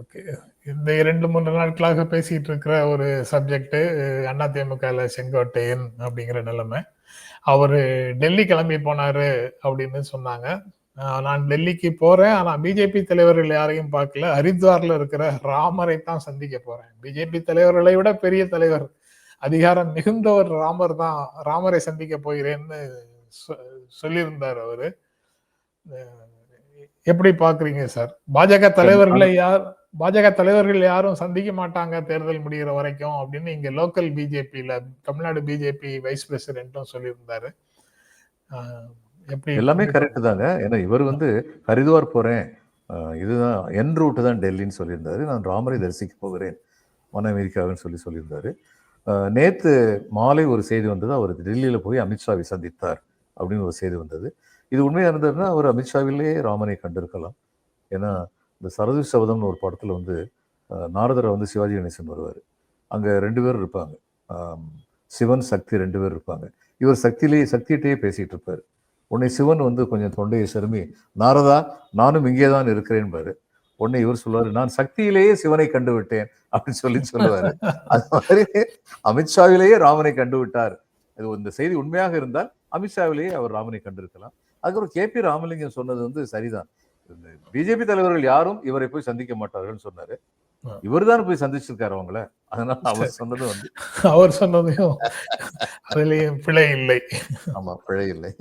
Okay. இந்த இரண்டு மூன்று நாட்களாக பேசிட்டு இருக்கிற ஒரு சப்ஜெக்ட் அதிமுக செங்கோட்டையன் அப்படிங்கிற நிலைமை. அவரு டெல்லி கிளம்பி போனாரு அப்படின்னு சொன்னாங்க. நான் டெல்லிக்கு போறேன். ஆனா பிஜேபி தலைவர்கள் யாரையும் பார்க்கல. ஹரித்வார்ல இருக்கிற ராமரை தான் சந்திக்க போறேன். பிஜேபி தலைவர்களை விட பெரிய தலைவர் அதிகாரம் மிகுந்த ஒரு ராமர் தான் ராமரை சந்திக்க போகிறேன்னு சொல்லியிருந்தார் அவரு. எப்படி பாக்குறீங்க சார்? பாஜக தலைவர்களை யார் பாஜக தலைவர்கள் யாரும் சந்திக்க மாட்டாங்க தேர்தல் முடிகிற வரைக்கும் அப்படின்னு இங்க local பிஜேபியில Tamil Nadu B J P vice பிரசிடென்ட்டும் சொல்லியிருந்தாரு. எப்படி எல்லாமே கரெக்ட் தாங்க. ஏன்னா இவர் வந்து ஹரித்வார் போறேன். இதுதான் என் ரூட்டு தான் டெல்லின்னு சொல்லியிருந்தாரு. நான் ராமரை தரிசிக்க போகிறேன். வன அமெரிக்காவுன்னு சொல்லி சொல்லியிருந்தாரு. நேத்து மாலை ஒரு செய்தி வந்தது. அவர் டெல்லியில போய் அமித்ஷாவை சந்தித்தார் அப்படின்னு ஒரு செய்தி வந்தது. இது உண்மையா இருந்ததுன்னா அவர் அமித்ஷாவிலேயே ராமனை கண்டிருக்கலாம். ஏன்னா இந்த சரது சபதம்னு ஒரு படத்துல வந்து நாரதரை வந்து சிவாஜி கணேசன் வருவார். அங்க ரெண்டு பேர் இருப்பாங்க. சிவன் சக்தி ரெண்டு பேர் இருப்பாங்க. இவர் சக்தியிலேயே சக்தியிட்டே பேசிட்டு இருப்பாரு. உன்னை சிவன் வந்து கொஞ்சம் தொண்டையை செருமி நாரதா நானும் இங்கே தான் இருக்கிறேன் பாரு உன்னை இவர் சொல்லுவாரு நான் சக்தியிலேயே சிவனை கண்டு விட்டேன் அப்படின்னு சொல்லி சொல்லுவாரு. அது மாதிரி அமித்ஷாவிலேயே ராமனை கண்டு விட்டார் இது இந்த செய்தி உண்மையாக இருந்தால் அமித்ஷாவிலேயே அவர் ராமனை கண்டிருக்கலாம். அதுக்கப்புறம் கே பி ராமலிங்கம் சொன்னது வந்து சரிதான். பிஜேபி தலைவர்கள் யாரும் இவரை போய் சந்திக்க மாட்டார்கள்னு சொன்னாரு. ஆ. இவர்தான் போய் சந்திச்சிருக்காரு அவங்கள. அதனால அவர் சொன்னது வந்து அவர் சொன்னதையும் அதுலயும் பிழை இல்லை. ஆமா பிழை இல்லை.